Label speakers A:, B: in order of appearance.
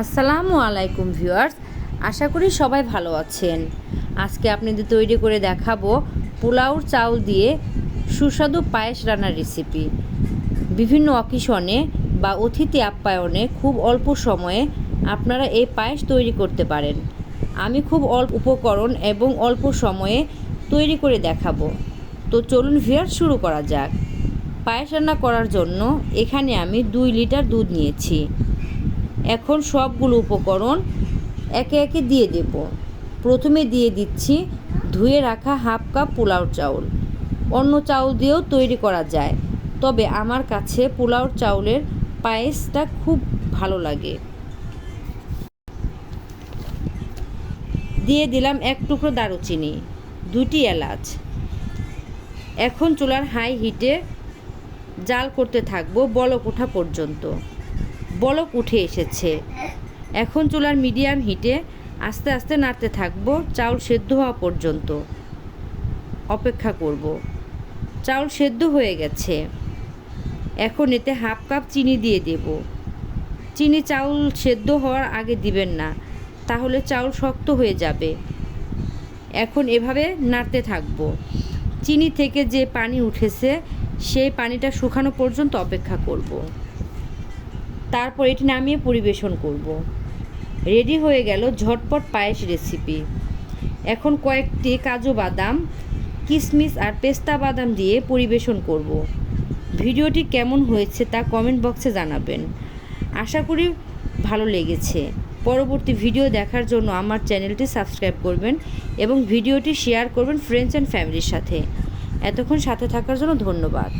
A: আসসালামু আলাইকুম ভিউয়ার্স, আশা করি সবাই ভালো আছেন। আজকে আপনাদের তৈরি করে দেখাবো পোলাওর চাউল দিয়ে সুস্বাদু পায়েস রান্নার রেসিপি বিভিন্ন অকেশনে বা অতিথি আপ্যায়নে খুব অল্প সময়ে আপনারা এই পায়েস তৈরি করতে পারেন। আমি খুব অল্প উপকরণ এবং অল্প সময়ে তৈরি করে দেখাবো। তো চলুন ভিউয়ার্স, শুরু করা যাক। পায়েস রান্না করার জন্য এখানে আমি দুই লিটার দুধ নিয়েছি। এখন সবগুলো উপকরণ একে একে দিয়ে দেব। প্রথমে দিয়ে দিচ্ছি ধুয়ে রাখা হাফ কাপ পোলাও চাউল। অন্য চাউল দিয়েও তৈরি করা যায়, তবে আমার কাছে পোলাও চাউলের পায়েসটা খুব ভালো লাগে। দিয়ে দিলাম এক টুকরো দারুচিনি দুটি এলাচ। এখন চুলার হাই হিটে জাল করতে থাকব বলক ওঠা পর্যন্ত। বলক উঠে এসেছে। এখন চুলার মিডিয়াম হিটে আস্তে আস্তে নাড়তে থাকব চাউল সেদ্ধ হওয়া পর্যন্ত। অপেক্ষা করব। চাউল সেদ্ধ হয়ে গেছে। এখন এতে হাফ কাপ চিনি দিয়ে দেব। চিনি চাউল সেদ্ধ হওয়ার আগে দিবেন না, তাহলে চাউল শক্ত হয়ে যাবে। এখন এভাবে নাড়তে থাকব। চিনি থেকে যে পানি উঠেছে, সেই পানিটা শুকানো পর্যন্ত অপেক্ষা করব। তারপর এটি নামিয়ে পরিবেশন করব। রেডি হয়ে গেল ঝটপট পায়েস রেসিপি। এখন কয়েকটি কাজু বাদাম কিশমিশ আর পেস্তা বাদাম দিয়ে পরিবেশন করব। ভিডিওটি কেমন হয়েছে তা কমেন্ট বক্সে জানাবেন। আশা করি ভালো লেগেছে। পরবর্তী ভিডিও দেখার জন্য আমার চ্যানেলটি সাবস্ক্রাইব করবেন এবং ভিডিওটি শেয়ার করবেন ফ্রেন্ডস অ্যান্ড ফ্যামিলির সাথে। এতক্ষণ সাথে থাকার জন্য ধন্যবাদ।